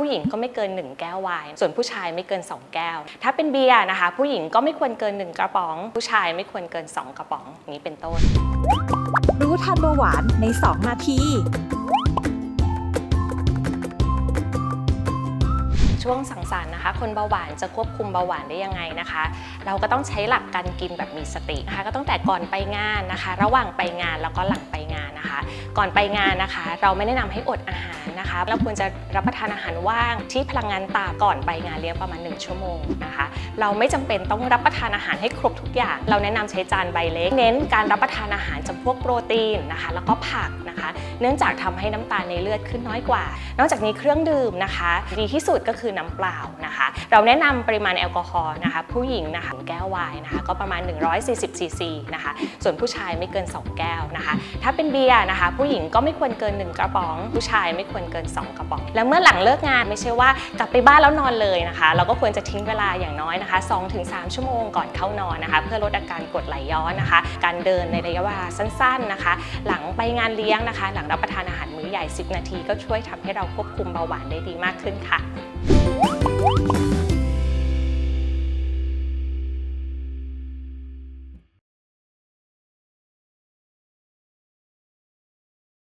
ผู้หญิงก็ไม่เกิน 1 แก้วไวน์ส่วนผู้ชายไม่เกิน 2 แก้ว ถ้าเป็นเบียร์นะคะ ผู้หญิงก็ไม่ควรเกิน 1 กระป๋อง ผู้ชายไม่ควรเกิน 2 กระป๋องนี้เป็นต้น รู้ทันเบาหวานใน 2 นาทีช่วงสังสรรค์นะคะ คนเบาหวานจะควบคุมเบาหวานได้ยังไงนะคะ เราก็ต้องใช้หลักการกินแบบมีสตินะคะ ก็ตั้งแต่ก่อนไปงานนะคะ ระหว่างไปงานแล้วก็หลังไปงานนะคะ ก่อนไปงานนะคะ เราไม่แนะนำให้อดอาหารนะคะ เราควรจะรับประทานอาหารว่างที่พลังงานต่ำก่อนไปงานเลี้ยงประมาณ 1 ชั่วโมงนะคะ เราไม่จำเป็นต้องรับประทานอาหารให้ครบทุกอย่าง เราแนะนำใช้จานใบเล็ก เน้นการรับประทานอาหารจำพวกโปรตีนนะคะ แล้วก็ผักนะคะ เนื่องจากทำให้น้ำตาลในเลือดขึ้นน้อยกว่า นอกจากนี้เครื่องดื่มนะคะ ดีที่สุดก็คือน้ำเปล่านะคะ เราแนะนำปริมาณแอลกอฮอล์นะคะผู้หญิงนะคะแก้วไวน์นะคะก็ประมาณ 140ซีซีนะคะส่วนผู้ชายไม่เกิน 2 แก้วนะคะ ถ้าเป็นเบียร์นะคะผู้หญิงก็ไม่ควรเกิน 1 กระป๋อง ผู้ชายไม่ควรเกิน 2 กระป๋อง แล้วเมื่อหลังเลิกงานไม่ใช่ว่ากลับไปบ้านแล้วนอนเลยนะคะ เราก็ควรจะทิ้งเวลาอย่างน้อยนะคะ 2-3 ชั่วโมงก่อนเข้านอนนะคะ เพื่อลดอาการกรดไหลย้อนนะคะ การเดินในระยะเวลาสั้น ๆนะคะ หลังไปงานเลี้ยงนะคะ หลังรับประทานอาหารมื้อใหญ่ 10 นาทีก็ช่วยทำให้เราควบคุมเบาหวานได้ดีมากขึ้นค่ะ